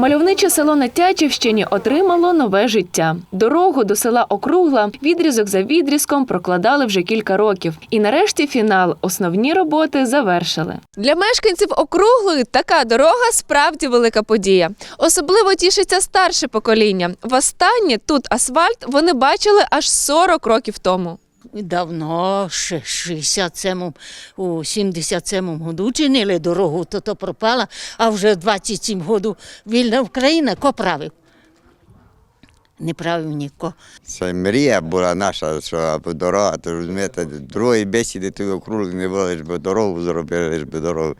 Мальовниче село на Тячівщині отримало нове життя. Дорогу до села Округла відрізок за відрізком прокладали вже кілька років. І нарешті фінал. Основні роботи завершили. Для мешканців округлої така дорога справді велика подія. Особливо тішиться старше покоління. Востаннє тут асфальт вони бачили аж 40 років тому. Давно, ще 67-му, у 77-му году чинили дорогу, то то пропала, а вже 27 году вільна Україна ко правив? Не правив ніко. Це мрія була наша, що дорога, то розумієте, другої бесіди тут округ не було, лиш би дорогу зробили, лиш би дорогу.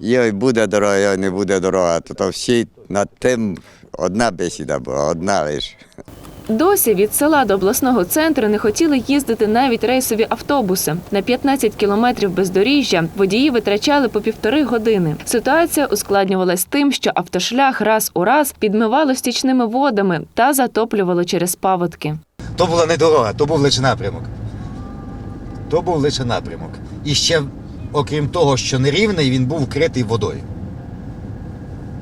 Йой буде дорога, йой не буде дорога, то, то всі над тим одна бесіда була, одна лише. Досі від села до обласного центру не хотіли їздити навіть рейсові автобуси. На 15 кілометрів бездоріжжя водії витрачали по півтори години. Ситуація ускладнювалась тим, що автошлях раз у раз підмивало стічними водами та затоплювало через паводки. То була не дорога, то був лише напрямок. То був лише напрямок. І ще, окрім того, що нерівний, він був вкритий водою.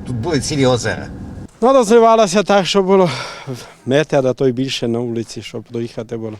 Тут були цілі озера. Ну, розвивалося так, що було метр, а то й більше на вулиці, щоб доїхати було.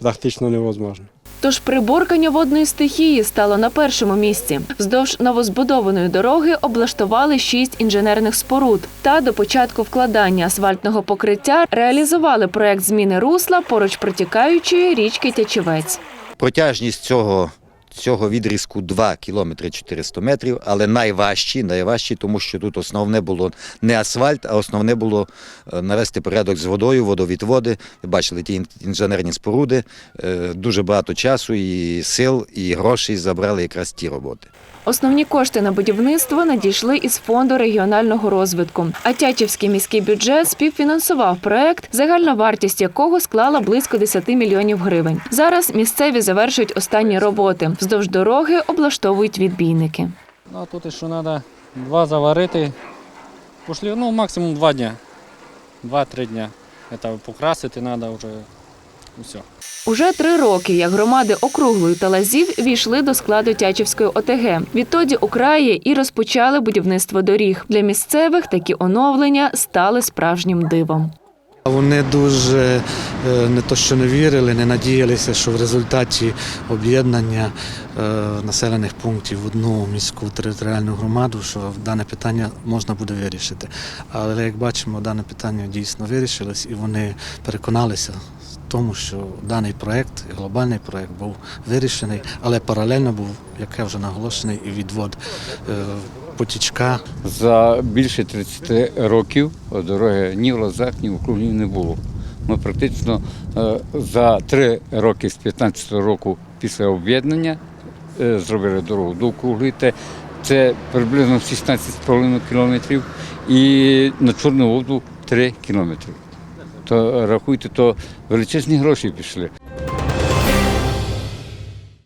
Практично невозможно. Тож приборкання водної стихії стало на першому місці. Вздовж новозбудованої дороги облаштували шість інженерних споруд. Та до початку вкладання асфальтного покриття реалізували проект зміни русла поруч протікаючої річки Тячівець. Протяжність цього, цього відрізку 2 кілометри 400 метрів, але найважчі, найважчі, тому що тут основне було не асфальт, а основне було е, навести порядок з водою, водовідводи. Ви бачили ті інженерні споруди. Е, Дуже багато часу і сил, і грошей забрали якраз ті роботи. Основні кошти на будівництво надійшли із фонду регіонального розвитку. А Тячівський міський бюджет співфінансував проект, загальна вартість якого склала близько 10 мільйонів гривень. Зараз місцеві завершують останні роботи. Вздовж дороги облаштовують відбійники. Ну, тут ще треба два заварити. Пошлі, ну, максимум два дня. Два-три дня. Это покрасити треба вже. І все. Уже три роки, як громади округлої та лазів війшли до складу Тячівської ОТГ. Відтоді у краї і розпочали будівництво доріг. Для місцевих такі оновлення стали справжнім дивом. Вони дуже е, не то, що не вірили, не надіялися, що в результаті об'єднання е, населених пунктів в одну міську територіальну громаду, що дане питання можна буде вирішити. Але як бачимо, дане питання дійсно вирішилось, і вони переконалися тому, що даний проект, глобальний проект був вирішений, але паралельно був, як я вже наголошений, і відвод е, потічка За більше 30 років дороги ні в Лозах, ні в Округлі не було. Ми практично е, за три роки з 15-го року після об'єднання е, зробили дорогу до Округлі. Це- Це приблизно 16,5 кілометрів і на Чорну воду 3 кілометри. То рахуйте, то величезні гроші пішли.